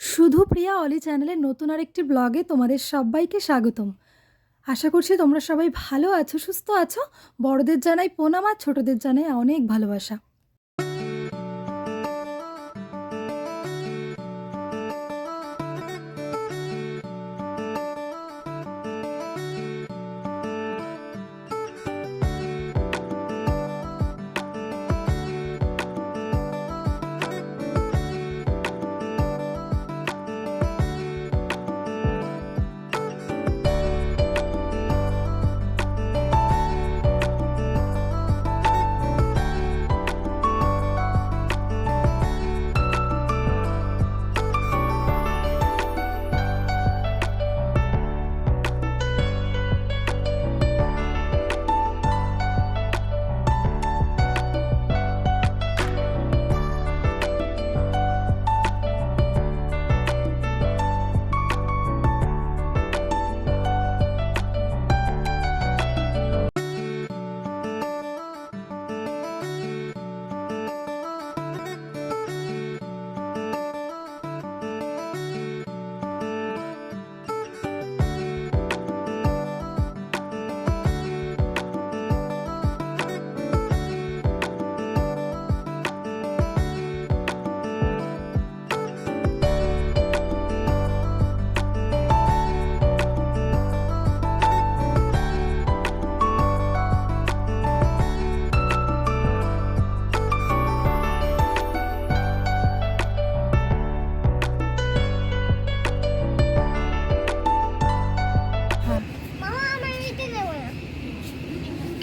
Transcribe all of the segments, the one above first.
শুধু প্রিয়া অলি চ্যানেলে নতুন আরেকটি ব্লগে তোমাদের সবাইকে স্বাগতম। আশা করছি তোমরা সবাই ভালো আছো, সুস্থ আছো। বড়দের জানাই প্রণাম আর ছোটদের জানাই অনেক ভালোবাসা।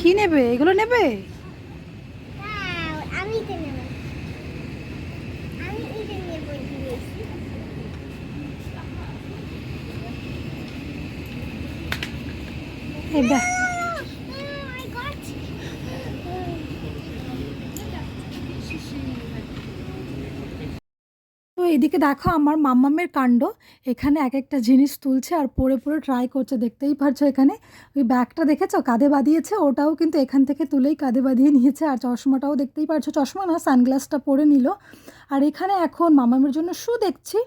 কি নেবে? এগুলো নেবে? এই দেখ মাই গড তো এদিকে দেখো আমার মাম্মামের কাণ্ড। এখানে এক একটা জিনিস তুলছে আর পরে পরে ট্রাই করছে, দেখতেই পারছ এখানে। ওই ব্যাগটা দেখেছ? কাঁধে বাঁধিয়েছে, ওটাও কিন্তু এখান থেকে তুলেই কাঁধে বাঁধিয়ে নিয়েছে। আর চশমাটাও দেখতেই পারছ? চশমা না সানগ্লাসটা পরে নিল। আর এখানে এখন মামামের জন্য শু দেখছি।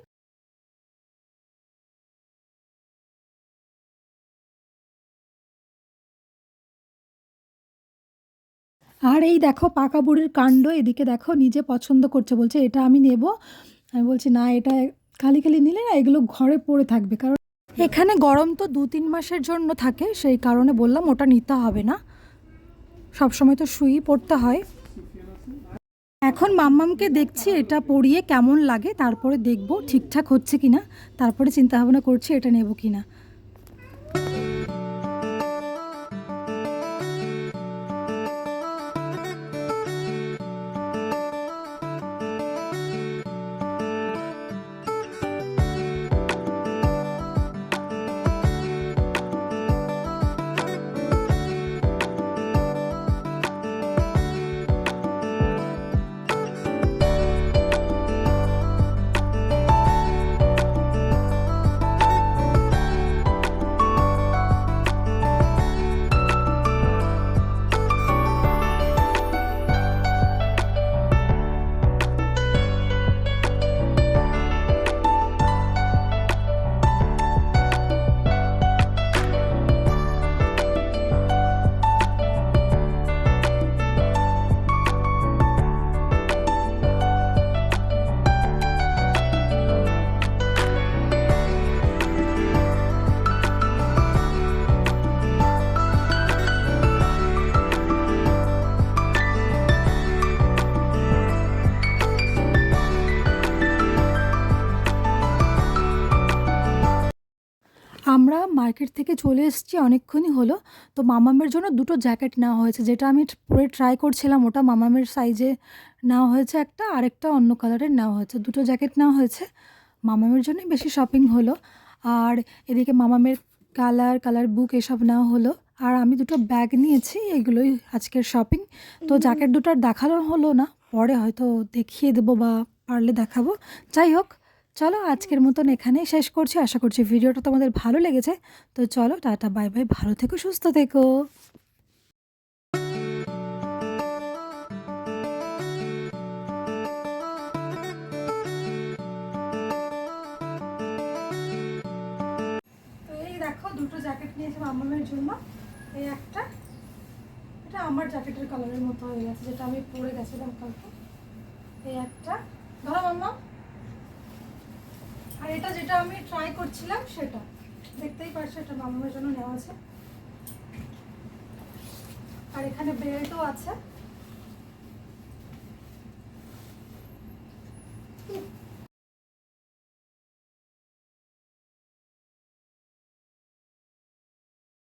আর এই দেখো পাকা বুড়ির কাণ্ড, এদিকে দেখো নিজে পছন্দ করছে, বলছে এটা আমি নেব। আমি বলছি, না, এটা খালি খালি নিলে না, এগুলো ঘরে পড়ে থাকবে। কারণ এখানে গরম তো দু তিন মাসের জন্য থাকে, সেই কারণে বললাম ওটা নিতে হবে না। সবসময় তো শুই, পড়তে হয়। এখন মাম্মামকে দেখছি, এটা পরিয়ে কেমন লাগে, তারপরে দেখব ঠিকঠাক হচ্ছে কিনা, তারপরে চিন্তা ভাবনা করছি, এটা নেব কিনা। আমরা মার্কেট থেকে চলে এসেছি অনেকক্ষণই হলো। তো মামামের জন্য দুটো জ্যাকেট নেওয়া হয়েছে, যেটা আমি পরে ট্রাই করছিলাম। ওটা মামামের সাইজে নেওয়া হয়েছে একটা, আরেকটা অন্য কালারের নেওয়া হয়েছে। দুটো জ্যাকেট নেওয়া হয়েছে। মামামের জন্যই বেশি শপিং হলো। আর এদিকে মামামের কালার কালার বুক এসব নেওয়া হলো। আর আমি দুটো ব্যাগ নিয়েছি, এগুলোই আজকের শপিং তো জ্যাকেট দুটো আর দেখানো হলো না, পরে হয়তো দেখিয়ে দেবো বা পারলে দেখাবো। যাই হোক চলো আজকের মতন এখানেই শেষ করছি। আশা করছি ভিডিওটা তোমাদের ভালো লেগেছে। তো চলো টাটা, বাই বাই, ভালো থেকো, সুস্থ থেকো। দুটো জ্যাকেট নিয়েছি মামামের জন্য। এই একটা, এটা আমার জ্যাকেটের কালারের মতো হয়ে গেছে, যেটা আমি পরে গেছিলাম কালকে। এই একটা, ধরো মাম্মা। আর এটা যেটা আমি ট্রাই করছিলাম সেটা। দেখতেই পারছ এটা মামার জন্য নেওয়া আছে। আর এখানে বেল্টও আছে।